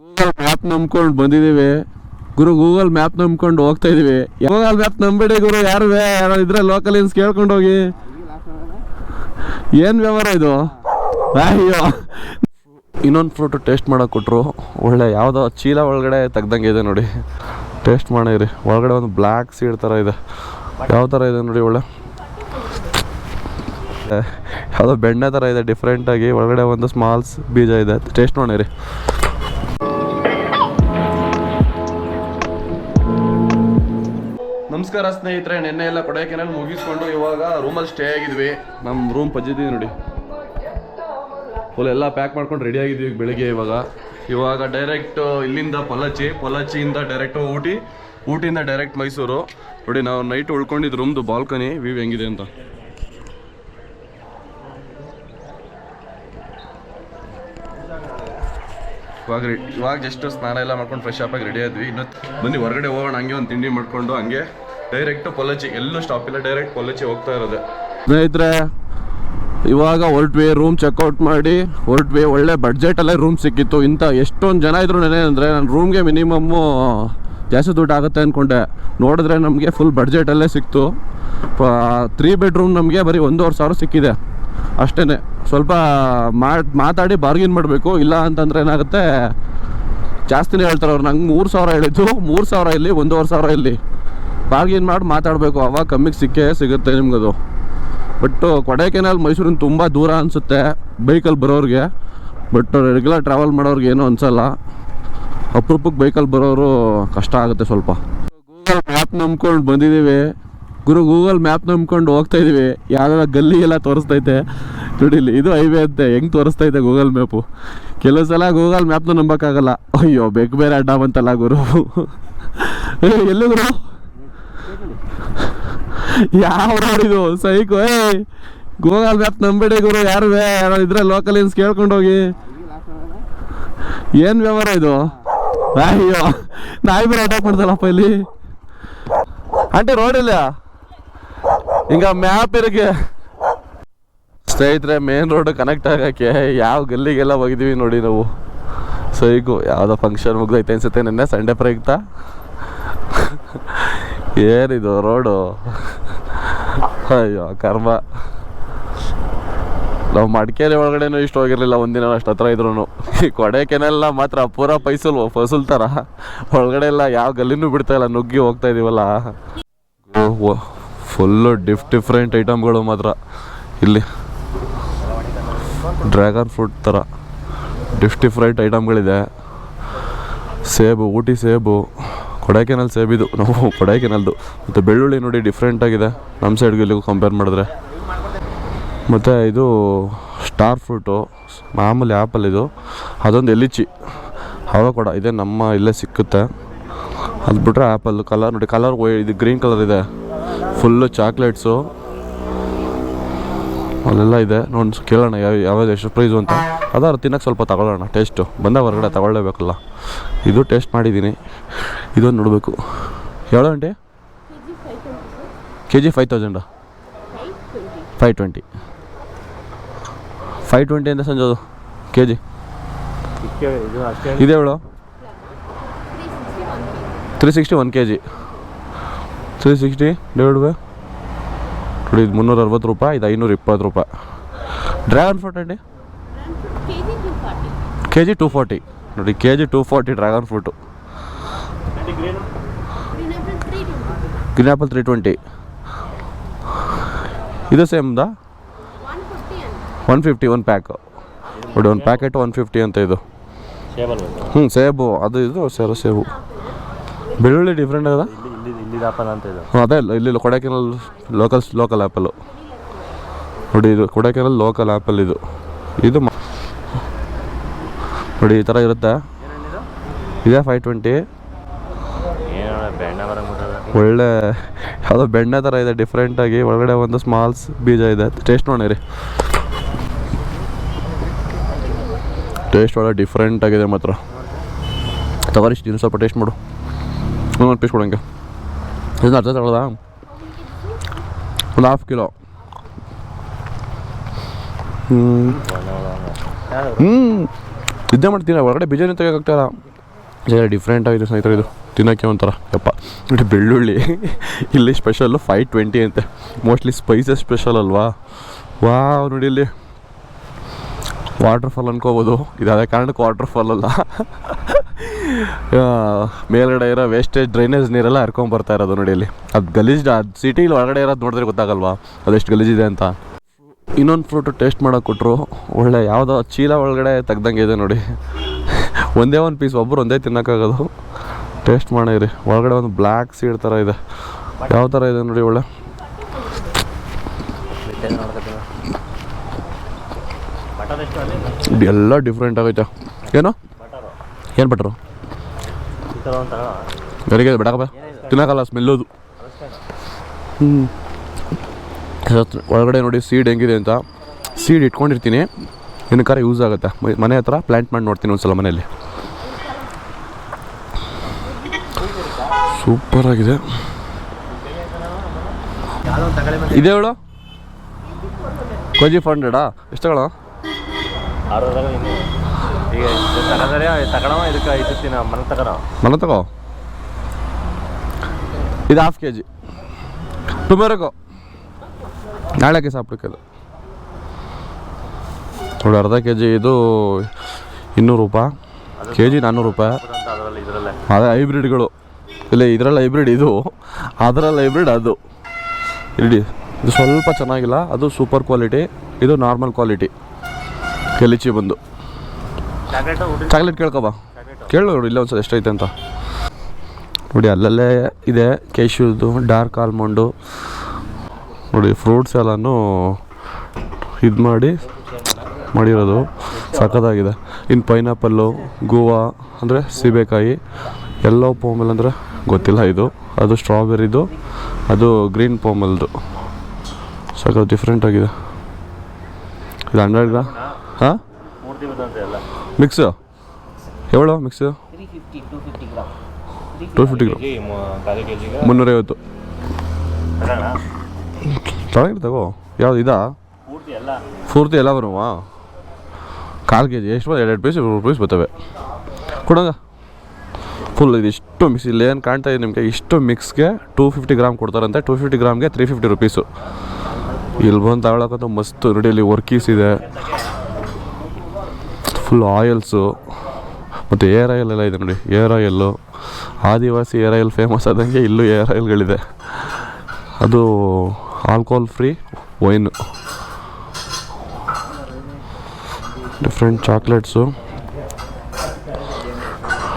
Google map ನಂಬ್ಕೊಂಡು ಬಂದಿದ್ದೀವಿ ಗುರು Google map ನಂಬ್ಕೊಂಡು ಹೋಗ್ತಾ ಇದೀವಿ. ಗೂಗಲ್ ಮ್ಯಾಪ್ ನಂಬಿಡಿ ಗುರು ಯಾರು ಇದ್ರೆ ಲೋಕಲ್ ಇನ್ಸ್ ಕೇಳ್ಕೊಂಡು ಹೋಗಿ. ಏನ್ ವ್ಯವಹಾರ ಇದು? ಅಯ್ಯೋ. ಇನ್ನೊಂದು ಫ್ರೂಟ್ ಟೇಸ್ಟ್ ಮಾಡೋಕೆ ಕೊಟ್ಟರು ಒಳ್ಳೆ ಯಾವುದೋ ಚೀಲ ಒಳಗಡೆ ತೆಗ್ದಂಗೆ ಇದೆ ನೋಡಿ. ಟೇಸ್ಟ್ ಮಾಡಿರಿ. ಒಳಗಡೆ ಒಂದು ಬ್ಲ್ಯಾಕ್ ಸೀಡ್ ಥರ ಇದೆ. ಯಾವ ಥರ ಇದೆ ನೋಡಿ ಒಳ್ಳೆ. ಯಾವುದೋ ಬೆಣ್ಣೆ ಥರ ಇದೆ ಡಿಫ್ರೆಂಟಾಗಿ ಒಳಗಡೆ ಒಂದು ಸ್ಮಾಲ್ಸ್ ಬೀಜ ಇದೆ. ಟೇಸ್ಟ್ ಮಾಡಿರಿ. ನಮಸ್ಕಾರ ಸ್ನೇಹಿತರೆ, ನಿನ್ನೆ ಎಲ್ಲ ಕೊಡೈಕೆನಲ್ಲಿ ಮುಗಿಸ್ಕೊಂಡು ಇವಾಗ ರೂಮಲ್ಲಿ ಸ್ಟೇ ಆಗಿದ್ವಿ. ನಮ್ಮ ರೂಮ್ ಪಜ್ಜಿದ್ದೀವಿ ನೋಡಿ. ಫುಲ್ ಎಲ್ಲ ಪ್ಯಾಕ್ ಮಾಡ್ಕೊಂಡು ರೆಡಿ ಆಗಿದ್ವಿ ಬೆಳಿಗ್ಗೆ ಇವಾಗ. ಇವಾಗ ಡೈರೆಕ್ಟ್ ಇಲ್ಲಿಂದ ಪೊಲಚಿ, ಪೊಲಚಿಯಿಂದ ಡೈರೆಕ್ಟ್ ಊಟಿ, ಊಟಿಯಿಂದ ಡೈರೆಕ್ಟ್ ಮೈಸೂರು. ನೋಡಿ, ನಾವು ನೈಟ್ ಉಳ್ಕೊಂಡಿದ್ದು ರೂಮ್ದು ಬಾಲ್ಕನಿ ವ್ಯೂ ಹೆಂಗಿದೆ ಅಂತ. ಇವಾಗ ಇವಾಗ ಜಸ್ಟ್ ಸ್ನಾನ ಎಲ್ಲ ಮಾಡ್ಕೊಂಡು ಫ್ರೆಶ್ ಆಗಿ ರೆಡಿ ಆದ್ವಿ. ಇನ್ನು ಬನ್ನಿ, ಹೊರಗಡೆ ಹೋಗೋಣ, ಹಂಗೆ ಒಂದು ತಿಂಡಿ ಮಾಡ್ಕೊಂಡು, ಹಂಗೆ. ಡೈರೆಕ್ಟ್ ಪೊಲಚಿ ಎಲ್ಲೂ ಸ್ಟಾಪ್ ಇಲ್ಲ ಡೈರೆಕ್ಟ್ ಪೊಲಚಿ ಹೋಗ್ತಾ ಇರೋದು. ಸ್ನೇಹಿತರೆ, ಇವಾಗ ಹೊರಟ್ವಿ ರೂಮ್ ಚೆಕ್ಔಟ್ ಮಾಡಿ ಹೊರಟ್ವಿ ಒಳ್ಳೆ ಬಡ್ಜೆಟಲ್ಲೇ ರೂಮ್ ಸಿಕ್ಕಿತ್ತು. ಇಂಥ ಎಷ್ಟೊಂದು ಜನ ಇದ್ರು ನೆನೆ ಅಂದರೆ ನನ್ನ ರೂಮ್ಗೆ ಮಿನಿಮಮ್ಮು ಜಾಸ್ತಿ ದುಡ್ಡು ಆಗುತ್ತೆ ಅಂದ್ಕೊಂಡೆ ನೋಡಿದ್ರೆ ನಮಗೆ ಫುಲ್ ಬಡ್ಜೆಟಲ್ಲೇ ಸಿಕ್ತು. ತ್ರೀ ಬೆಡ್ರೂಮ್ ನಮಗೆ ಬರೀ ಒಂದೂವರೆ ಸಾವಿರ ಸಿಕ್ಕಿದೆ. ಅಷ್ಟೇ ಸ್ವಲ್ಪ ಮಾತಾಡಿ ಬಾರ್ಗಿನ್ ಮಾಡಬೇಕು. ಇಲ್ಲ ಅಂತಂದ್ರೆ ಏನಾಗುತ್ತೆ? ಜಾಸ್ತಿನೇ ಹೇಳ್ತಾರೆ ಅವ್ರು. ನಂಗೆ ಮೂರು ಸಾವಿರ ಹೇಳಿದ್ದು. ಮೂರು ಸಾವಿರ ಇಲ್ಲಿ, ಒಂದೂವರೆ ಸಾವಿರ ಇಲ್ಲಿ. ಬಾರ್ಗಿನ್ ಮಾಡಿ, ಮಾತಾಡಬೇಕು. ಅವಾಗ ಕಮ್ಮಿಗೆ ಸಿಕ್ಕೇ ಸಿಗುತ್ತೆ ನಿಮ್ಗದು. ಬಟ್ ಕೊಡೈಕೆನಾಲ್ ಮೈಸೂರಿನ ತುಂಬ ದೂರ ಅನಿಸುತ್ತೆ ಬೈಕಲ್ಲಿ ಬರೋರಿಗೆ. ಬಟ್ ರೆಗ್ಯುಲರ್ ಟ್ರಾವೆಲ್ ಮಾಡೋರಿಗೆ ಏನೂ ಅನಿಸಲ್ಲ. ಅಪ್ರೂಪಕ್ಕೆ ಬೈಕಲ್ಲಿ ಬರೋರು ಕಷ್ಟ ಆಗುತ್ತೆ ಸ್ವಲ್ಪ. ಗೂಗಲ್ ಮ್ಯಾಪ್ ನಂಬ್ಕೊಂಡು ಬಂದಿದ್ದೀವಿ ಗುರು ಗೂಗಲ್ ಮ್ಯಾಪ್ ನಂಬ್ಕೊಂಡು ಹೋಗ್ತಾ ಇದ್ದೀವಿ ಯಾವ್ದಾರ ಗಲ್ಲಿ ಎಲ್ಲ ತೋರಿಸ್ತೈತೆ. ನೋಡಿಲಿ ಇದು ಹೈವೇ ಅಂತೆ. ಹೆಂಗೆ ತೋರಿಸ್ತೈತೆ ಗೂಗಲ್ ಮ್ಯಾಪು ಕೆಲವು ಸಲ ಗೂಗಲ್ ಮ್ಯಾಪ್ನ ನಂಬೋಕ್ಕಾಗಲ್ಲ. ಅಯ್ಯೋ ಬೆಕ್ ಬೇರೆ ಅಡ್ಡ ಬಂತಲ್ಲ ಗುರು. ಎಲ್ಲಿ ಗುರು? ಯಾವ ರೋಡ್ ಇದು? ಸೈಕು ಏ ಗೂಗಲ್ ಮ್ಯಾಪ್ ನಂಬಿಡಿ ಗುರು ಯಾರು ಇದ್ರೆ ಲೋಕಲ್ ಇನ್ಸ್ ಕೇಳ್ಕೊಂಡು ಹೋಗಿ. ಏನ್ ವ್ಯವಹಾರ ಇದು? ಅಯ್ಯೋ, ನಾಯಿ ಬೇರೆ ಅಟ್ಯಾಕ್ ಮಾಡ್ತಾರಪ್ಪ ಇಲ್ಲಿ. ಆಂಟಿ ರೋಡ್ ಇಲ್ಲ ಹಿಂಗ ಮ್ಯಾಪ್ ಇರಕ್ಕೆ. ಸ್ನೇಹಿತರೆ ಮೇನ್ ರೋಡ್ ಕನೆಕ್ಟ್ ಆಗಕ್ಕೆ ಯಾವ ಗಲ್ಲಿಗೆಲ್ಲ ಹೋಗಿದೀವಿ ನೋಡಿ ನಾವು. ಸೈಕು ಯಾವುದೋ ಫಂಕ್ಷನ್ ಮುಗ್ದೈತೆ ಅನ್ಸುತ್ತೆ ನೆನ್ನೆ ಸಂಡೆ ಪ್ರಯುಕ್ತ. ಏನಿದು, ರೋಡು? ಅಯ್ಯೋ, ಕರ್ಮ. ನಾವು ಮಡಿಕೇರಿ ಒಳಗಡೆನೂ ಇಷ್ಟು ಹೋಗಿರಲಿಲ್ಲ, ಒಂದಿನ ಅಷ್ಟು ಹತ್ರ ಇದ್ರು ಕೊಡೈಕೆನೆಲ್ಲ ಮಾತ್ರ ಪೂರ ಪೈಸಲ್, ಫಸಲ್ ಥರ ಒಳಗಡೆ ಎಲ್ಲ ಯಾವ ಗಲ್ಲಿನೂ ಬಿಡ್ತಾ ಇಲ್ಲ, ನುಗ್ಗಿ ಹೋಗ್ತಾ ಇದೀವಲ್ಲ. ಫುಲ್ಲು ಡಿಫ್ ಡಿಫ್ರೆಂಟ್ ಐಟಮ್ಗಳು ಮಾತ್ರ. ಇಲ್ಲಿ ಡ್ರ್ಯಾಗನ್ ಫ್ರೂಟ್ ಥರ ಡಿಫ್ ಡಿಫ್ರೆಂಟ್ ಐಟಮ್ಗಳಿದೆ ಸೇಬು, ಊಟಿ ಸೇಬು. ಕೊಡೈಕೆನಲ್ ಸೇಬಿದು ನಾವು ಕೊಡೈಕೆನಲ್ದು. ಮತ್ತು ಬೆಳ್ಳುಳ್ಳಿ ನೋಡಿ ಡಿಫ್ರೆಂಟ್ ಆಗಿದೆ. ನಮ್ಮ ಸೈಡ್ಗೆ ಇಲ್ಲಿಗೂ ಕಂಪೇರ್ ಮಾಡಿದ್ರೆ. ಮತ್ತು ಇದು ಸ್ಟಾರ್ ಫ್ರೂಟು ಮಾಮೂಲಿ ಆ್ಯಪಲ್ ಇದು. ಅದೊಂದು ಎಲಿಚಿ. ಕೂಡ, ಇದೆ ನಮ್ಮ ಇಲ್ಲೇ ಸಿಕ್ಕುತ್ತೆ. ಅದು ಬಿಟ್ಟರೆ ಆ್ಯಪಲ್ ಕಲರ್ ನೋಡಿ ಕಲರ್ ಇದು ಗ್ರೀನ್ ಕಲರ್ ಇದೆ. ಫುಲ್ಲು ಚಾಕ್ಲೇಟ್ಸು ಅಲ್ಲೆಲ್ಲ ಇದೆ. ನೋಡಿ, ಕೇಳೋಣ ಯಾವ, ಯಾವ್ದು ಎಷ್ಟು ಪ್ರೈಸು ಅಂತ. ಅದಾದ್ರು ತಿನ್ನೋಕ್ಕೆ ಸ್ವಲ್ಪ ತಗೊಳ್ಳೋಣ ಟೇಸ್ಟು ಬಂದ ಹೊರಗಡೆ ತಗೊಳ್ಳೇಬೇಕಲ್ಲ. ಇದು ಟೇಸ್ಟ್ ಮಾಡಿದ್ದೀನಿ. ಇದೊಂದು ನೋಡಬೇಕು. ಎವಳು aunty K G five thousand five twenty five twenty ಅಂದರೆ ಸಂಜೋದು K G ಇದೆವಳು three sixty one K G three sixty divide by ನೋಡಿ, ಇದು ಮುನ್ನೂರ ಅರವತ್ತು ರೂಪಾಯಿ, ಇದು ಐನೂರ ಇಪ್ಪತ್ತು ರೂಪಾಯಿ. ಡ್ರ್ಯಾಗನ್ ಫ್ರೂಟ್ ಅಂಡಿ ಕೆಜಿ ಟೂ ಫಾರ್ಟಿ ನೋಡಿ K G two forty dragon fruit green apple three twenty ಇದು ಸೇಮ್ದಾ ಒನ್ ಫಿಫ್ಟಿ ಒನ್ ಪ್ಯಾಕ್ ನೋಡಿ ಒಂದು ಪ್ಯಾಕೆಟ್ ಒನ್ ಫಿಫ್ಟಿ ಅಂತ ಇದು ಹ್ಞೂ ಸೇಬು ಅದು ಇದು ಸೇರು ಸೇಬು ಬೆಳ್ಳುಳ್ಳಿ ಡಿಫ್ರೆಂಟ್ ಅದ ಹ್ಞೂ ಅದೇ ಇಲ್ಲಿ ಕೊಡೈಕೆನಲ್ ಲೋಕಲ್ ಲೋಕಲ್ ಆ್ಯಪಲ್ಲು ನೋಡಿ ಇದು ಕೊಡೈಕೆನಲ್ ಲೋಕಲ್ ಆ್ಯಪಲ್ ಇದು ಇದು ನೋಡಿ ಈ ಥರ ಇರುತ್ತೆ. ಇದೇ ಫೈವ್ ಟ್ವೆಂಟಿ ಒಳ್ಳೆ ಯಾವುದೋ ಬೆಣ್ಣೆ ಥರ ಇದೆ ಡಿಫ್ರೆಂಟಾಗಿ ಒಳಗಡೆ ಒಂದು ಸ್ಮಾಲ್ಸ್ ಬೀಜ ಇದೆ. ಟೇಸ್ಟ್ ನೋಡಿರಿ ಟೇಸ್ಟ್ ಒಳ್ಳೆ ಡಿಫ್ರೆಂಟ್ ಆಗಿದೆ ಮಾತ್ರ. ತಗೋರಿ ಇಷ್ಟು ಸ್ವಲ್ಪ ಟೇಸ್ಟ್ ಮಾಡು. ಒಂದು ಪೀಸ್ ಕೊಡಂಗೆ. ಇದನ್ನ ಅರ್ಧ ತಗೊಳ್ದ? ಒಂದು ಹಾಫ್ ಕಿಲೋ ಹ್ಞೂ ಹ್ಞೂ ನಿದ್ದೆ ಮಾಡ್ತೀನಿ ಹೊರಗಡೆ ಬಿಜಾನಿ ತೆಗಿಯೋಕ್ಕಾಗ್ತಾರ ಏ ಡಿಫ್ರೆಂಟ್ ಆಗಿದೆ ಸ್ನೇಹಿತರೆ ಇದು. ತಿನ್ನೋಕ್ಕೆ ಒಂಥರ ಯಪ್ಪ. ನೋಡಿ ಬೆಳ್ಳುಳ್ಳಿ. ಇಲ್ಲಿ ಸ್ಪೆಷಲ್ಲು ಫೈವ್ ಟ್ವೆಂಟಿ ಅಂತೆ. ಮೋಸ್ಟ್ಲಿ ಸ್ಪೈಸಸ್ ಸ್ಪೆಷಲ್ ಅಲ್ವಾ? ವಾ ನೋಡಿ ಇಲ್ಲಿ. ವಾಟರ್ ಫಾಲ್ ಅನ್ಕೋಬೋದು. ಇದು ಅದೇ ಕಾರಣಕ್ಕೆ ವಾಟ್ರ್ಫಾಲ್ ಅಲ್ಲ. ಆ, ಮೇಲ್ಗಡೆ ಇರೋ ವೇಸ್ಟೇಜ್ ಡ್ರೈನೇಜ್ ನೀರೆಲ್ಲ ಹರ್ಕೊಂಬರ್ತಾ ಇರೋದು ನೋಡಿ ಇಲ್ಲಿ. ಅದು ಗಲೀಜು ಅದು ಸಿಟಿಲಿ ಒಳಗಡೆ ಇರೋದು ನೋಡಿದ್ರೆ ಗೊತ್ತಾಗಲ್ವಾ? ಅದೆಷ್ಟು ಗಲೀಜಿದೆ ಅಂತ. ಇನ್ನೊಂದು ಫ್ರೂಟು ಟೇಸ್ಟ್ ಮಾಡೋಕೆ ಕೊಟ್ಟರು ಒಳ್ಳೆ ಯಾವುದೋ ಚೀಲ ಒಳಗಡೆ ತೆಗ್ದಂಗೆ ಇದೆ ನೋಡಿ. ಒಂದೇ ಒಂದು ಪೀಸ್ ಒಬ್ಬರು ಒಂದೇ ತಿನ್ನೋಕ್ಕಾಗೋದು. ಟೇಸ್ಟ್ ಮಾಡಿರಿ. ಒಳಗಡೆ ಒಂದು ಬ್ಲ್ಯಾಕ್ ಸೀಡ್ ಥರ ಇದೆ. ಯಾವ ಥರ ಇದೆ ನೋಡಿ ಒಳ್ಳೆ. ಎಲ್ಲ ಡಿಫ್ರೆಂಟ್ ಆಗೈತೆ. ಏನು? ಏನು ಬಟ್ರು ಬೆಳಿಗ್ಗೆ ಬಿಡಕಪ್ಪ ತಿನ್ನೋಕ್ಕಲ್ಲ ಸ್ಮೆಲ್ಲೋದು ಹ್ಞೂ ಒಳಗಡೆ ನೋಡಿ ಸೀಡ್ ಹೆಂಗಿದೆ ಅಂತ. ಸೀಡ್ ಇಟ್ಕೊಂಡಿರ್ತೀನಿ. ಏನಕ್ಕಾರ ಯೂಸ್ ಆಗುತ್ತೆ. ಮನೆ ಹತ್ರ ಪ್ಲ್ಯಾಂಟ್ ಮಾಡಿ ನೋಡ್ತೀನಿ ಒಂದ್ಸಲ ಮನೆಯಲ್ಲಿ. ಸೂಪರ್ ಆಗಿದೆ. ಇದೆ ಹೇಳು. ಕೋಜಿ ಫೈವ್ ಹಂಡ್ರೆಡಾ ಎಷ್ಟು ತಗೊಳ್ಳೋ ಮನೆ ತಗೋ. ಇದು ಹಾಫ್ ಕೆ ಜಿ ಟೊಮೆರೊಗೋ ನಾಳೆಗೆ ಸಾಪಿಡ್ಕದು ನೋಡಿ, ಅರ್ಧ ಕೆ ಜಿ ಇದು ಇನ್ನೂರು ರೂಪಾಯಿ. ಕೆ ಜಿ ನಾನ್ನೂರು ರೂಪಾಯಿ. ಅದೇ ಹೈಬ್ರಿಡ್ಗಳು. ಇಲ್ಲ ಇದರಲ್ಲಿ ಹೈಬ್ರಿಡ್ ಇದು. ಅದರಲ್ಲಿ ಹೈಬ್ರಿಡ್ ಅದು. ಇಡಿ ಇದು ಸ್ವಲ್ಪ ಚೆನ್ನಾಗಿಲ್ಲ, ಅದು ಸೂಪರ್ ಕ್ವಾಲಿಟಿ, ಇದು ನಾರ್ಮಲ್ ಕ್ವಾಲಿಟಿ. ಕೆಲಿಚಿ ಬಂದು. ಚಾಕ್ಲೇಟ್ ಕೇಳ್ಕೊಬಾ ಕೇಳು ನೋಡಿ, ಇಲ್ಲ ಒಂದ್ಸಲ ಎಷ್ಟೈತೆ ಅಂತ. ನೋಡಿ, ಅಲ್ಲಲ್ಲೇ ಇದೆ, ಕೇಶುದು, ಡಾರ್ಕ್ ಆಲ್ಮಂಡು ನೋಡಿ ಫ್ರೂಟ್ಸ್ ಎಲ್ಲನೂ ಇದು ಮಾಡಿ ಮಾಡಿರೋದು. ಸಖತ್ತಾಗಿದೆ. ಇನ್ನು ಪೈನಾಪಲ್ಲು ಗೋವಾ ಅಂದರೆ ಸೀಬೆಕಾಯಿ ಎಲ್ಲೋ ಪೋಮಲ್ ಅಂದರೆ ಗೊತ್ತಿಲ್ಲ ಇದು. ಅದು ಸ್ಟ್ರಾಬೆರಿದು ಅದು ಗ್ರೀನ್ ಪೋಮಲ್ದು ಸಖತ್ ಡಿಫ್ರೆಂಟ್ ಆಗಿದೆ. ಇದು ಹಂಡ್ರೆಡ್ ಗ್ರಾಮ್ ಹಾಂ? ಮಿಕ್ಸು ಎವಳು ಮಿಕ್ಸ್ ಟೂ ಫಿಫ್ಟಿ ಗ್ರಾಮ್ ಮುನ್ನೂರೈವತ್ತು. ಚೆನ್ನಾಗಿದೆ ತಗೋ. ಯಾವ್ದು ಇದಾ? ಪೂರ್ತಿ ಎಲ್ಲ. ಬರುವ? ಕಾಲು ಕೆ ಜಿ ಎಷ್ಟು ಎರಡು ಎರಡು ಪೀಸ್ ಮೂರು ಪೀಸ್ ಬರ್ತವೆ. ಕೊಡಂಗ ಫುಲ್ ಇದಿಷ್ಟು ಮಿಕ್ಸ್ ಇಲ್ಲಿ ಏನು ಕಾಣ್ತಾ ಇದೆ ನಿಮಗೆ? ಇಷ್ಟು ಮಿಕ್ಸ್ಗೆ ಟೂ ಫಿಫ್ಟಿ ಗ್ರಾಮ್ ಕೊಡ್ತಾರಂತೆ. ಟೂ ಫಿಫ್ಟಿ ಗ್ರಾಮ್ಗೆ ತ್ರೀ ಫಿಫ್ಟಿ ರುಪೀಸು ಇಲ್ಲಿ ಬಂದು ತಗೊಳಕ್ಕಂತ ಮಸ್ತ್ ನೋಡಿ ಇಲ್ಲಿ ವರ್ಕೀಸ್ ಇದೆ. ಫುಲ್ ಆಯಿಲ್ಸು ಮತ್ತು ಏರ್ ಆಯಿಲ್ ಎಲ್ಲ ಇದೆ ನೋಡಿ. Hair oil Adivasi hair oil famous ಆದಂಗೆ ಇಲ್ಲೂ ಏರ್ ಆಯಿಲ್ಗಳಿದೆ ಅದು alcohol free wine different chocolates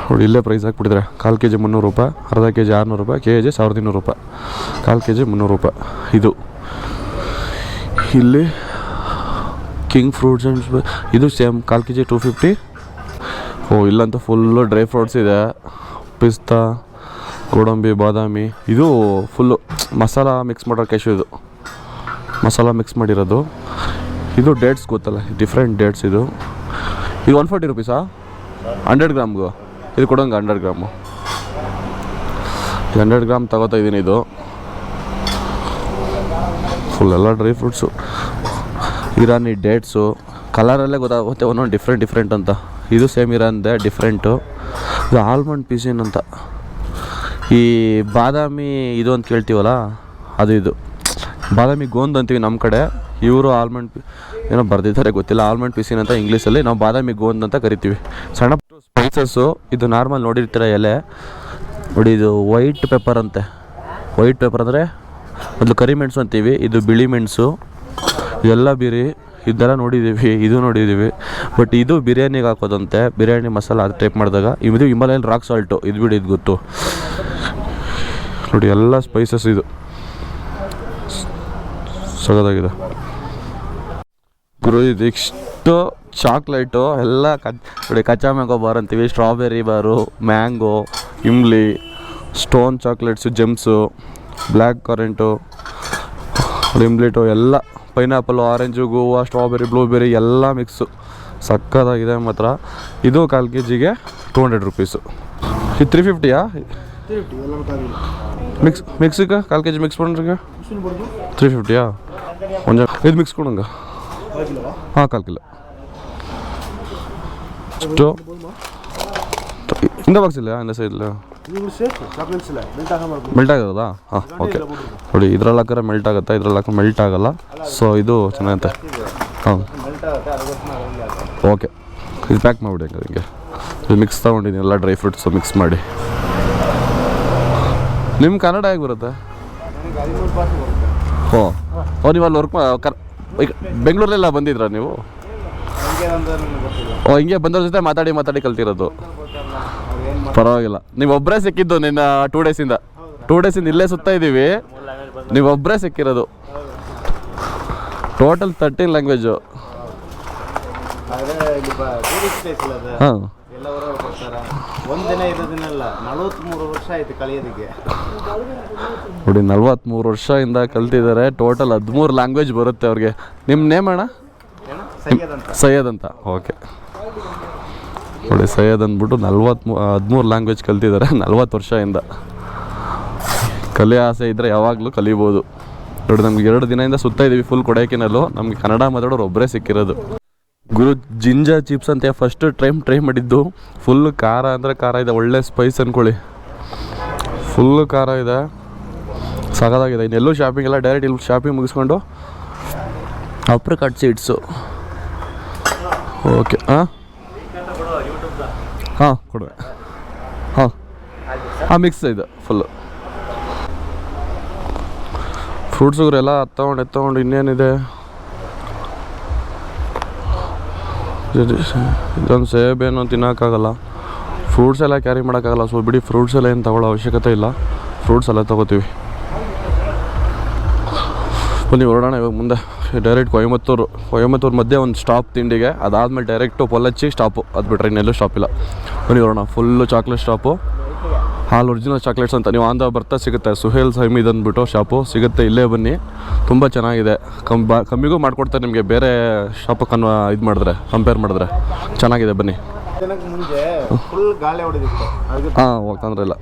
ನೋಡಿ, ಇಲ್ಲೇ ಪ್ರೈಸ್ ಹಾಕ್ಬಿಟ್ಟಿದ್ರೆ ಕಾಲು ಕೆ ಜಿ ಮುನ್ನೂರು ರೂಪಾಯಿ, ಅರ್ಧ ಕೆ ಜಿ ಆರುನೂರು ರೂಪಾಯಿ ಕೆ ಜಿ ಸಾವಿರದ ಇನ್ನೂರು ರೂಪಾಯಿ. ಕಾಲು ಕೆ ಜಿ ಮುನ್ನೂರು ರೂಪಾಯಿ. ಇದು. ಇಲ್ಲಿ ಕಿಂಗ್ ಫ್ರೂಟ್ಸ್ ಆ್ಯಂಡ್ ಇದು ಸೇಮ್ ಕಾಲು ಕೆ ಜಿ ಟೂ ಫಿಫ್ಟಿ ಓ, ಇಲ್ಲಂತೂ ಫುಲ್ಲು ಡ್ರೈ ಫ್ರೂಟ್ಸ್ ಇದೆ. ಪಿಸ್ತಾ ಗೋಡಂಬಿ, ಬಾದಾಮಿ, ಇದು ಫುಲ್ಲು ಮಸಾಲ ಮಿಕ್ಸ್ ಮಾಡೋ ಕ್ಯಾಶು ಇದು. ಮಸಾಲ ಮಿಕ್ಸ್ ಮಾಡಿರೋದು. ಇದು ಡೇಟ್ಸ್ ಗೊತ್ತಲ್ಲ ಡಿಫ್ರೆಂಟ್ ಡೇಟ್ಸ್ ಇದು. ಇದು ಒನ್ ಫಾರ್ಟಿ ರುಪೀಸಾ ಹಂಡ್ರೆಡ್ ಗ್ರಾಮ್ಗೂ ಇದು ಕೊಡೋಂಗೆ ಹಂಡ್ರೆಡ್ ಗ್ರಾಮು ಹಂಡ್ರೆಡ್ ಗ್ರಾಮ್ ತಗೋತಾ ಇದ್ದೀನಿ ಇದು. Full dry fruits Irani dates ಕಲರಲ್ಲೇ ಗೊತ್ತಾಗುತ್ತೆ, ಒಂದೊಂದು ಡಿಫ್ರೆಂಟ್ ಡಿಫ್ರೆಂಟ್ ಅಂತ. ಇದು ಸೇಮ್ ಇರಾನ್ದೆ ಡಿಫ್ರೆಂಟು ಇದು ಆಲ್ಮಂಡ್ ಪೀಸಿನ್ ಅಂತ ಈ ಬಾದಾಮಿ ಇದು ಅಂತ ಕೇಳ್ತೀವಲ್ಲ, ಅದು ಇದು. ಬಾದಾಮಿ ಗೋಂದ್ ಅಂತೀವಿ ನಮ್ಮ ಕಡೆ. ಇವರು ಆಲ್ಮಂಡ್ ಏನೋ ಬರೆದಿದ್ದಾರೆ, ಗೊತ್ತಿಲ್ಲ. ಆಲ್ಮಂಡ್ ಪಿಸಿನ್ ಅಂತ ಇಂಗ್ಲೀಷಲ್ಲಿ ನಾವು ಬಾದಾಮಿ ಗೋಂದ್ ಅಂತ ಕರಿತೀವಿ. ಸಣ್ಣ ಸ್ಪೈಸಸ್ಸು ಇದು ನಾರ್ಮಲ್ ನೋಡಿರ್ತೀರ ಎಲೆ. ನೋಡಿ, ಇದು ವೈಟ್ ಪೇಪರ್ ಅಂತೆ. ವೈಟ್ ಪೇಪರ್ ಅಂದರೆ ಮೊದಲು ಕರಿಮೆಣಸು ಅಂತೀವಿ, ಇದು ಬಿಳಿ ಮೆಣಸು. ಎಲ್ಲ ಬಿರಿ, ಇದೆಲ್ಲ ನೋಡಿದ್ದೀವಿ ಇದು ನೋಡಿದ್ದೀವಿ ಬಟ್ ಇದು ಬಿರಿಯಾನಿಗೆ ಹಾಕೋದಂತೆ, ಬಿರಿಯಾನಿ ಮಸಾಲ ಅದು ಟೈಪ್ ಮಾಡಿದಾಗ, ಇದು ಹಿಮಾಲಯನ್ ರಾಕ್ ಸಾಲ್ಟು ಇದು ಬಿಡಿ, ಇದು ಗೊತ್ತು. ನೋಡಿ, ಎಲ್ಲ ಸ್ಪೈಸಸ್ ಇದು. ಸಗದಾಗಿದೆ ಗುರು ಇದಿಷ್ಟು ಚಾಕ್ಲೇಟು ಎಲ್ಲ ಕಚ್, ನೋಡಿ, ಕಚ್ಚಾ ಮ್ಯಾಂಗೋ ಬಾರ್ ಅಂತೀವಿ strawberry bar mango Imli stone chocolates gems black currant ರಿಮ್ಲಿಟು ಎಲ್ಲ pineapple orange guava strawberry blueberry ಎಲ್ಲ ಮಿಕ್ಸು ಸಕ್ಕತ್ತಾಗಿದೆ ಮಾತ್ರ. ಇದು ಕಾಲು ಕೆ ಜಿಗೆ ಟೂ ಹಂಡ್ರೆಡ್ ರುಪೀಸು ಇದು ತ್ರೀ ಫಿಫ್ಟಿಯಾ ಮಿಕ್ಸ್ ಮಿಕ್ಸಿಗೆ ಕಾಲು ಕೆ ಜಿ ಮಿಕ್ಸ್ ಮಾಡ್ರಿಗೆ ತ್ರೀ ಫಿಫ್ಟಿಯಾ ಒಂದು ಇದು ಮಿಕ್ಸ್ ಕೊಡಂಗ ಹಾಂ, ಕಾಲು ಕಿಲೋ. ಅಷ್ಟು ಬಾಕ್ಸ್ ಇಲ್ಲ? ಇಂದ ಸೈಡ್ ಇಲ್ಲ? ಮೆಲ್ಟ್ ಆಗೋದಾ ಹಾಂ ಓಕೆ ನೋಡಿ, ಇದ್ರಲ್ಲಿ ಹಾಕಿದ್ರೆ ಮೆಲ್ಟ್ ಆಗುತ್ತಾ, ಇದ್ರಲ್ಲಿ ಮೆಲ್ಟ್ ಆಗಲ್ಲ. ಸೊ ಇದು ಚೆನ್ನಾಗತ್ತೆ ಹಾಂ. ಓಕೆ ಇದು ಪ್ಯಾಕ್ ಮಾಡಿಬಿಡಿ ಹಂಗೆ ಹಿಂಗೆ. ಇದು ಮಿಕ್ಸ್ ತೊಗೊಂಡಿದ್ದೀನಿ, ಎಲ್ಲ ಡ್ರೈ ಫ್ರೂಟ್ಸು ಮಿಕ್ಸ್ ಮಾಡಿ. ನಿಮ್ಮ ಕನ್ನಡ ಹೇಗೆ ಬರುತ್ತೆ? ಓ ಓ ನೀವು ಅಲ್ಲಿ ವರ್ಕ್ ಕರ್ ಬೆಂಗಳೂರಲ್ಲೆಲ್ಲ ಬಂದಿದ್ರಾ ನೀವು? ಓ ಹಿಂಗೆ ಬಂದವ್ರ ಜೊತೆ ಮಾತಾಡಿ ಮಾತಾಡಿ ಕಲ್ತಿರೋದು. ಪರವಾಗಿಲ್ಲ. ನೀವು ಒಬ್ಬರೇ ಸಿಕ್ಕಿದ್ದು ನಿನ್ನ ಟೂ ಡೇಸಿಂದ ಟೂ ಡೇಸಿಂದ ಇಲ್ಲೇ ಸುತ್ತಾ ಇದ್ದೀವಿ ನೀವು ಒಬ್ಬರೇ ಸಿಕ್ಕಿರೋದು. ಟೋಟಲ್ ತರ್ಟೀನ್ ಲ್ಯಾಂಗ್ವೇಜು ಹಾಂ. ಎಲ್ಲ ಹೊರಗೆ ಬರ್ತಾರೆ ಇರೋದಿನಲ್ಲ ನಲವತ್ತ್ಮೂರು ವರ್ಷ ಆಯ್ತು ಕಲಿಯೋದಕ್ಕೆ. ನೋಡಿ ನಲ್ವತ್ತ್ಮೂರು ವರ್ಷದಿಂದ ಕಲ್ತಿದ್ದಾರೆ. ಟೋಟಲ್ ಹದಿಮೂರು ಲ್ಯಾಂಗ್ವೇಜ್ ಬರುತ್ತೆ ಅವ್ರಿಗೆ. ನಿಮ್ಮ ನೇಮ್ ಅಣ್ಣ? ಸೈಯದ್ ಅಂತ. ಸೈಯದ್ ಅಂತ. ಓಕೆ ನೋಡಿ ಸೈಯದ್ ಅಂದ್ಬಿಟ್ಟು ನಲ್ವತ್ಮೂ ಹದಿಮೂರು ಲ್ಯಾಂಗ್ವೇಜ್ ಕಲ್ತಿದ್ದಾರೆ ನಲ್ವತ್ತು ವರ್ಷದಿಂದ. ಕಲಿಯ ಆಸೆ ಇದ್ದರೆ ಯಾವಾಗಲೂ ಕಲಿಬೋದು. ನೋಡಿ ನಮ್ಗೆ ಎರಡು ದಿನದಿಂದ ಸುತ್ತ ಇದ್ದೀವಿ ಫುಲ್ ಕೊಡೈಕೆನಲ್ಲು. ನಮ್ಗೆ ಕನ್ನಡ ಮಾತಾಡೋರು ಒಬ್ಬರೇ ಸಿಕ್ಕಿರೋದು. ಗುರು ಜಿಂಜಾ ಚಿಪ್ಸ್ ಅಂತ ಫಸ್ಟ್ ಟೈಮ್ ಟ್ರೈ ಮಾಡಿದ್ದು. ಫುಲ್ ಖಾರ ಅಂದರೆ ಖಾರ ಇದೆ. ಒಳ್ಳೆ ಸ್ಪೈಸ್ ಅಂದ್ಕೊಳ್ಳಿ ಫುಲ್ ಖಾರ ಇದೆ. ಸಗದಾಗಿದೆ ಇನ್ನೆಲ್ಲೂ ಶಾಪಿಂಗ್ ಎಲ್ಲ ಡೈರೆಕ್ಟ್ ಇಲ್ಲಿ. ಶಾಪಿಂಗ್ ಮುಗಿಸ್ಕೊಂಡು ಅಪ್ರ ಕಟ್ ಸೀಟ್ಸು ಓಕೆ ಹಾಂ ಹಾಂ ಕೊಡುವೆ. ಹಾಂ. ಹಾಂ ಮಿಕ್ಸ್ ಇದೆ. ಫುಲ್ಲು ಫ್ರೂಟ್ಸ್ ಎಲ್ಲ ಎತ್ತಗೊಂಡು ಎತ್ತಗೊಂಡು ಇನ್ನೇನಿದೆ ಇದು- ಇದೊಂದು ಸೇಬೇನು ತಿನ್ನೋಕ್ಕಾಗಲ್ಲ. ಫ್ರೂಟ್ಸ್ ಎಲ್ಲ ಕ್ಯಾರಿ ಮಾಡೋಕ್ಕಾಗಲ್ಲ. ಸೊ ಬಿಡಿ ಫ್ರೂಟ್ಸ್ ಎಲ್ಲ ಏನು ತಗೊಳ್ಳೋ ಅವಶ್ಯಕತೆ ಇಲ್ಲ. ಫ್ರೂಟ್ಸ್ ಎಲ್ಲ ತಗೋತೀವಿ. ಬನ್ನಿ, ಹೊರಡೋಣ ಇವಾಗ ಮುಂದೆ. ಡೈರೆಕ್ಟ್ ಕೊಯಮತ್ತೂರು. ಕೊಯಮತ್ತೂರು ಮಧ್ಯೆ ಒಂದು ಸ್ಟಾಪ್ ತಿಂಡಿಗೆ. ಅದಾದಮೇಲೆ ಡೈರೆಕ್ಟು ಪೊಲ್ಲಚ್ಚಿ ಸ್ಟಾಪು ಅದು ಬಿಟ್ರೆ ಇನ್ನೆಲ್ಲೂ ಸ್ಟಾಪ್ ಇಲ್ಲ. ಬನ್ನಿ ಹೊರೋಣ full chocolate stop hall original chocolates ಅಂತ. ನೀವು ಆಂಧ್ರ ಬರ್ತಾ ಸಿಗುತ್ತೆ. ಸುಹೇಲ್ ಸೈಮಿದ್ ಅಂದ್ಬಿಟ್ಟು ಶಾಪು. ಸಿಗುತ್ತೆ ಇಲ್ಲೇ ಬನ್ನಿ. ತುಂಬ ಚೆನ್ನಾಗಿದೆ. ಕಮ್ ಬಾ ಕಮ್ಮಿಗೂ ಮಾಡಿಕೊಡ್ತಾರೆ ನಿಮಗೆ. ಬೇರೆ ಶಾಪು ಕನ್ವ ಇದು ಮಾಡಿದ್ರೆ ಕಂಪೇರ್ ಮಾಡಿದ್ರೆ. ಚೆನ್ನಾಗಿದೆ ಬನ್ನಿ. ಹಾಂ ತೊಂದರೆ ಇಲ್ಲ.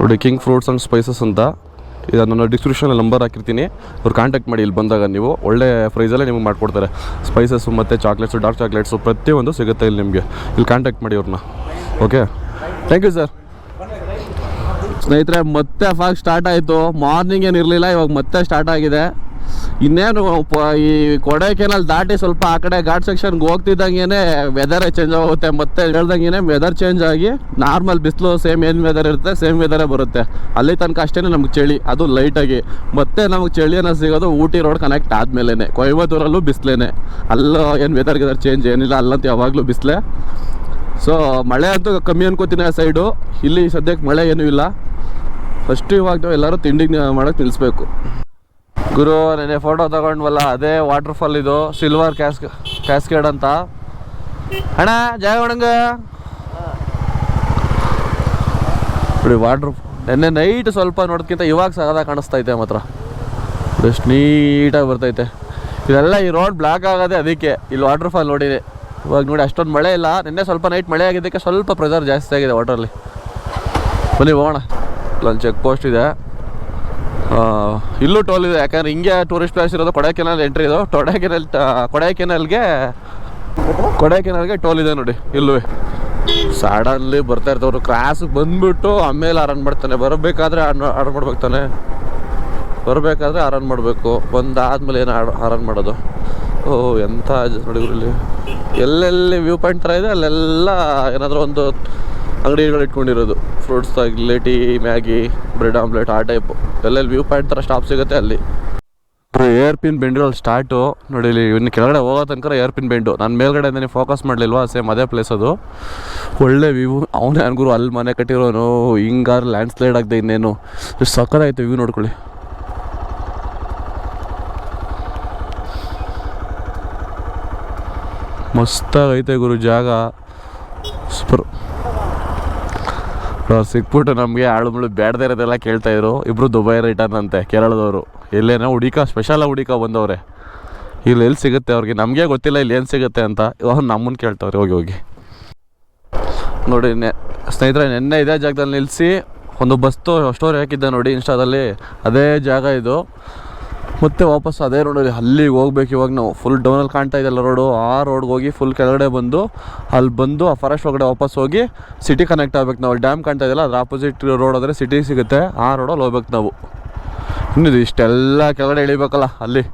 ನೋಡಿ ಕಿಂಗ್ ಫ್ರೂಟ್ಸ್ ಆ್ಯಂಡ್ ಸ್ಪೈಸಸ್ ಅಂತ. ಇದು ನನ್ನ ಡಿಸ್ಕ್ರಿಪ್ಷನಲ್ಲಿ ನಂಬರ್ ಹಾಕಿರ್ತೀನಿ. ಅವ್ರು ಕಾಂಟ್ಯಾಕ್ಟ್ ಮಾಡಿ ಇಲ್ಲಿ ಬಂದಾಗ ನೀವು. ಒಳ್ಳೆ ಪ್ರೈಸಲ್ಲೇ ನಿಮಗೆ ಮಾಡಿಕೊಡ್ತಾರೆ. ಸ್ಪೈಸಸ್ಸು ಮತ್ತು ಚಾಕ್ಲೇಟ್ಸು ಡಾರ್ಕ್ ಚಾಕ್ಲೇಟ್ಸು ಪ್ರತಿಯೊಂದು ಸಿಗುತ್ತೆ ಇಲ್ಲಿ ನಿಮಗೆ. ಇಲ್ಲಿ ಕಾಂಟ್ಯಾಕ್ಟ್ ಮಾಡಿ ಅವ್ರನ್ನ. ಓಕೆ ಥ್ಯಾಂಕ್ ಯು ಸರ್ ಸ್ನೇಹಿತರೆ, ಮತ್ತೆ ಫಾಗ್ ಸ್ಟಾರ್ಟ್ ಆಯಿತು. ಮಾರ್ನಿಂಗ್ ಏನು ಇರಲಿಲ್ಲ, ಇವಾಗ ಮತ್ತೆ ಸ್ಟಾರ್ಟ್ ಆಗಿದೆ. ಇನ್ನೇನು ಈ ಕೊಡೈಕೆನಲ್ ದಾಟಿ ಸ್ವಲ್ಪ ಆ ಕಡೆ ಘಾಟ್ ಸೆಕ್ಷನ್ಗೆ ಹೋಗ್ತಿದ್ದಂಗೆ ವೆದರೇ ಚೇಂಜ್ ಆಗುತ್ತೆ. ಮತ್ತೆ ಹೇಳ್ದಂಗೆ ವೆದರ್ ಚೇಂಜ್ ಆಗಿ ನಾರ್ಮಲ್ ಬಿಸಿಲು ಸೇಮ್ ಏನು ವೆದರ್ ಇರುತ್ತೆ ಸೇಮ್ ವೆದರೇ ಬರುತ್ತೆ. ಅಲ್ಲಿ ತನಕ ಅಷ್ಟೇ ನಮ್ಗೆ ಚಳಿ, ಅದು ಲೈಟಾಗಿ ಮತ್ತೆ ನಮಗೆ ಚಳಿ ಅನ್ನೋ ಸಿಗೋದು ಊಟಿ ರೋಡ್ ಕನೆಕ್ಟ್ ಆದಮೇಲೆ ಕೊಯಮತ್ತೂರಲ್ಲೂ ಬಿಸಿಲೇನೆ. ಅಲ್ಲೂ, ಏನು ವೆದರ್ ಗೆದರ್ ಚೇಂಜ್ ಏನಿಲ್ಲ, ಅಲ್ಲಂತೂ ಯಾವಾಗಲೂ ಬಿಸಿಲೇ. ಸೊ ಮಳೆ ಅಂತೂ ಕಮ್ಮಿ ಅನ್ಕೋತೀನಿ ಆ ಸೈಡು ಇಲ್ಲಿ ಸದ್ಯಕ್ಕೆ ಮಳೆ ಏನೂ ಇಲ್ಲ. ಫಸ್ಟ್ ಇವಾಗ ನಾವು ಎಲ್ಲರೂ ತಿಂಡಿ ಮಾಡೋಕೆ ನಿಲ್ಲಿಸ್ಬೇಕು ಗುರು ನೆನೆ ಫೋಟೋ ತಗೊಂಡ್ವಲ್ಲ, ಅದೇ ವಾಟರ್ ಫಾಲ್ ಇದು ಸಿಲ್ವರ್ ಕ್ಯಾಸ್ ಕ್ಯಾಸ್ಕೇಡ್ ಅಂತ. ಅಣ್ಣ, ಜಯ ಒಣಂಗ ನೋಡಿ ವಾಟ್ರ್ ನೆನ್ನೆ ನೈಟ್ ಸ್ವಲ್ಪ ನೋಡೋದಕ್ಕಿಂತ ಇವಾಗ ಸಗದ ಕಾಣಿಸ್ತೈತೆ ಮಾತ್ರ. ಎಷ್ಟು ನೀಟಾಗಿ ಬರ್ತೈತೆ. ಇದೆಲ್ಲ ಈ ರೋಡ್ ಬ್ಲಾಕ್ ಆಗೋದೇ ಅದಕ್ಕೆ. ಇಲ್ಲಿ ವಾಟರ್ ಫಾಲ್ ನೋಡಿದೆ. ಇವಾಗ ನೋಡಿ, ಅಷ್ಟೊಂದು ಮಳೆ ಇಲ್ಲ. ನಿನ್ನೆ ಸ್ವಲ್ಪ ನೈಟ್ ಮಳೆ ಆಗಿದ್ದಕ್ಕೆ ಸ್ವಲ್ಪ ಪ್ರೆಸರ್ ಜಾಸ್ತಿ ಆಗಿದೆ ವಾಟ್ರಲ್ಲಿ ಬನ್ನಿ, ಹೋಗೋಣ. ಇಲ್ಲೊಂದು ಚೆಕ್ ಪೋಸ್ಟ್ ಇದೆ. ಇಲ್ಲೂ ಟೋಲ್ ಇದೆ. ಯಾಕಂದ್ರೆ ಹಿಂಗೆ ಟೂರಿಸ್ಟ್ ಪ್ಲೇಸ್ ಇರೋದು ಕೊಡೈಕೆನಲ್ ಎಂಟ್ರಿ ಇದು. ಕೊಡೈಕೆನಲ್ ಕೊಡೈಕೆನಲ್ಗೆ ಕೊಡೈಕೆನಲ್ಗೆ ಟೋಲ್ ಇದೆ ನೋಡಿ, ಇಲ್ಲೂ. ಸಡನ್ಲಿ ಬರ್ತಾ ಇರ್ತವ್ರು ಕ್ರಾಸ್ ಬಂದ್ಬಿಟ್ಟು ಆಮೇಲೆ ಆರನ್ ಮಾಡ್ತಾನೆ. ಬರಬೇಕಾದ್ರೆ ಆರನ್ ಮಾಡ್ಬೇಕು ತಾನೆ. ಬರಬೇಕಾದ್ರೆ ಆರನ್ ಮಾಡಬೇಕು. ಬಂದಾದ್ಮೇಲೆ ಏನು ಆರನ್ ಮಾಡೋದು? ಓ ಎಂಥ ಇಲ್ಲಿ. ಎಲ್ಲೆಲ್ಲಿ ವ್ಯೂ ಪಾಯಿಂಟ್ ಥರ ಇದೆ, ಅಲ್ಲೆಲ್ಲ ಏನಾದರೂ ಒಂದು ಅಂಗಡಿಗಳು ಇಟ್ಕೊಂಡಿರೋದು. ಫ್ರೂಟ್ಸ್ ಆಗಲಿ ಟೀ ಮ್ಯಾಗಿ ಬ್ರೆಡ್ ಆಮ್ಲೆಟ್ ಆ ಟೈಪು ಎಲ್ಲೆಲ್ಲಿ ವ್ಯೂ ಪಾಯಿಂಟ್ ಥರ ಸ್ಟಾಪ್ ಸಿಗುತ್ತೆ ಅಲ್ಲಿ. ಏರ್ ಪಿನ್ ಬೆಂಡಿರೋದು ಸ್ಟಾರ್ಟು ನೋಡಿ ಇಲ್ಲಿ ಇನ್ನು ಕೆಳಗಡೆ ಹೋಗೋ ತನಕ ಏರ್ ಪಿನ್ ಬೆಂಡು ನಾನು ಮೇಲ್ಗಡೆ ಅಂದರೆ ಫೋಕಸ್ ಮಾಡಲಿಲ್ವ? ಸೇಮ್ ಅದೇ ಪ್ಲೇಸ್ ಅದು. ಒಳ್ಳೆ ವ್ಯೂ ಅವನೇ ಅನ್ಗುರು ಅಲ್ಲಿ ಮನೆ ಕಟ್ಟಿರೋನು, ಹಿಂಗಾರು ಲ್ಯಾಂಡ್ ಸ್ಲೈಡ್ ಆಗದೆ ಇನ್ನೇನು. ಸಕ್ಕತ್ತಾಯ್ತು ವ್ಯೂ ನೋಡ್ಕೊಳ್ಳಿ. ಮಸ್ತಾಗೈತೆ ಗುರು ಜಾಗ. ಸೂಪರ್ ಸಿಕ್ಬಿಟ್ಟು ನಮಗೆ ಮುಳು ಬೇಡದೇ ಇರೋದೆಲ್ಲ ಕೇಳ್ತಾ ಇದ್ರು. ಇಬ್ರು ದುಬೈ ರಿಟರ್ನ್ ಅಂತೆ, ಕೇರಳದವರು. ಎಲ್ಲೇನೋ ಹುಡಿಕ ಸ್ಪೆಷಲ್ ಹುಡಿಕ ಬಂದವ್ರೆ. ಇಲ್ಲಿ ಎಲ್ಲಿ ಸಿಗುತ್ತೆ ಅವ್ರಿಗೆ? ನಮಗೆ ಗೊತ್ತಿಲ್ಲ ಇಲ್ಲಿ ಏನು ಸಿಗುತ್ತೆ ಅಂತ. ಇವಾಗ ನಮ್ಮನ್ನು ಕೇಳ್ತಾವ್ರೆ, ಹೋಗಿ ಹೋಗಿ. ನೋಡಿ, ನೆ ಸ್ನೇಹಿತರೆ, ನಿನ್ನೆ ಇದೇ ಜಾಗದಲ್ಲಿ ನಿಲ್ಲಿಸಿ ಒಂದು ಬಸ್ತು ಸ್ಟೋರಿ ಹಾಕಿದ್ದೆ ನೋಡಿ ಇನ್ಸ್ಟಾದಲ್ಲಿ. ಅದೇ ಜಾಗ ಇದು. ಮತ್ತೆ ವಾಪಸ್ ಅದೇ ರೋಡಲ್ಲಿ ಅಲ್ಲಿಗೆ ಹೋಗ್ಬೇಕು. ಇವಾಗ ನಾವು ಫುಲ್ ಡೌನಲ್ಲಿ ಕಾಣ್ತಾ ಇದೆಯಲ್ಲ ರೋಡು ಆ ರೋಡ್ಗೆ ಹೋಗಿ ಫುಲ್ ಕೆಳಗಡೆ ಬಂದು, ಅಲ್ಲಿ ಬಂದು ಆ ಫಾರೆಸ್ಟ್ ಒಳಗಡೆ ವಾಪಸ್ ಹೋಗಿ ಸಿಟಿ ಕನೆಕ್ಟ್ ಆಗ್ಬೇಕು. ನಾವು ಡ್ಯಾಮ್ ಕಾಣ್ತಾ ಇದೆಯಲ್ಲ, ಅದ್ರ ಆಪೋಸಿಟ್ ರೋಡ್ ಆದರೆ ಸಿಟಿ ಸಿಗುತ್ತೆ. ಆ ರೋಡಲ್ಲಿ ಹೋಗ್ಬೇಕು ನಾವು. ಇನ್ನಿದು ಇಷ್ಟೆಲ್ಲ ಕೆಳಗಡೆ ಇಳಿಬೇಕಲ್ಲ ಅಲ್ಲಿ.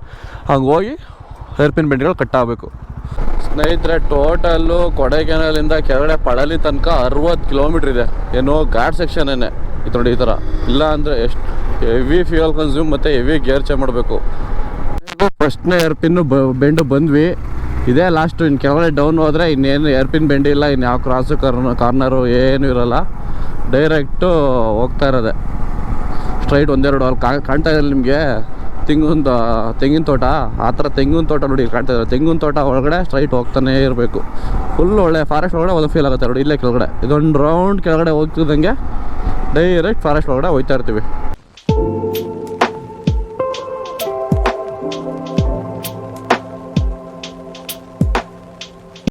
ಹಂಗೆ ಹೋಗಿ ಹೇರ್ಪಿನ್ ಬೆಂಡ್ಗಳು ಕಟ್ ಆಗಬೇಕು. ಸ್ನೇಹಿತರೆ ಟೋಟಲ್ಲು ಕೊಡೈಕೆನಲಿಂದ ಕೆಳಗಡೆ ಪಡಲಿ ತನಕ ಅರುವತ್ತು ಕಿಲೋಮೀಟ್ರ್ ಇದೆ. ಏನೋ ಘಾಟ್ ಸೆಕ್ಷನ್ನೇ ಇದು ನೋಡಿ ಈ ಥರ. ಇಲ್ಲ ಅಂದರೆ ಎಷ್ಟು ಹೆವಿ ಫ್ಯೂಯಲ್ ಕನ್ಸ್ಯೂಮ್ ಮತ್ತು ಹೆವಿ ಗೇರ್ ಚೇಂಜ್ ಮಾಡಬೇಕು. ಫಸ್ಟ್ನೇ ಏರ್ಪಿನ್ನು ಬ ಬೆಂಡು ಬಂದ್ವಿ. ಇದೇ ಲಾಸ್ಟು ಇನ್ನು ಕೆಳಗಡೆ ಡೌನ್ ಹೋದರೆ ಇನ್ನೇನು ಏರ್ಪಿನ್ ಬೆಂಡ್ ಇಲ್ಲ ಇನ್ನು ಯಾವ ಕ್ರಾಸು ಕಾರ್ನ ಕಾರ್ನರು ಏನೂ ಇರಲ್ಲ. ಡೈರೆಕ್ಟು ಹೋಗ್ತಾ ಇರೋದೆ. ಸ್ಟ್ರೈಟ್ ಒಂದೆರಡು ಅಲ್ಲಿ ಕಾಣ್ತಾ ಇದೆ ನಿಮಗೆ? ತೆಂಗಿನ ತೆಂಗಿನ ತೋಟ? ಆ ಥರ ತೆಂಗಿನ ತೋಟ ನೋಡಿ ಕಾಣ್ತಾ ಇದ್ದಾರೆ. ತೆಂಗಿನ ತೋಟ ಒಳಗಡೆ ಸ್ಟ್ರೈಟ್ ಹೋಗ್ತಾನೆ ಇರಬೇಕು. ಫುಲ್ ಒಳ್ಳೆ ಫಾರೆಸ್ಟ್ ಒಳಗಡೆ ಒಂದು ಫೀಲ್ ಆಗುತ್ತೆ ನೋಡಿ, ಇಲ್ಲೇ ಕೆಳಗಡೆ. ಇದೊಂದು ರೌಂಡ್ ಕೆಳಗಡೆ ಹೋಗ್ತಿದ್ದಂಗೆ ಡೈರೆಕ್ಟ್ ಫಾರೆಸ್ಟ್ ಒಳಗಡೆ ಹೋಗ್ತಾ ಇರ್ತೀವಿ.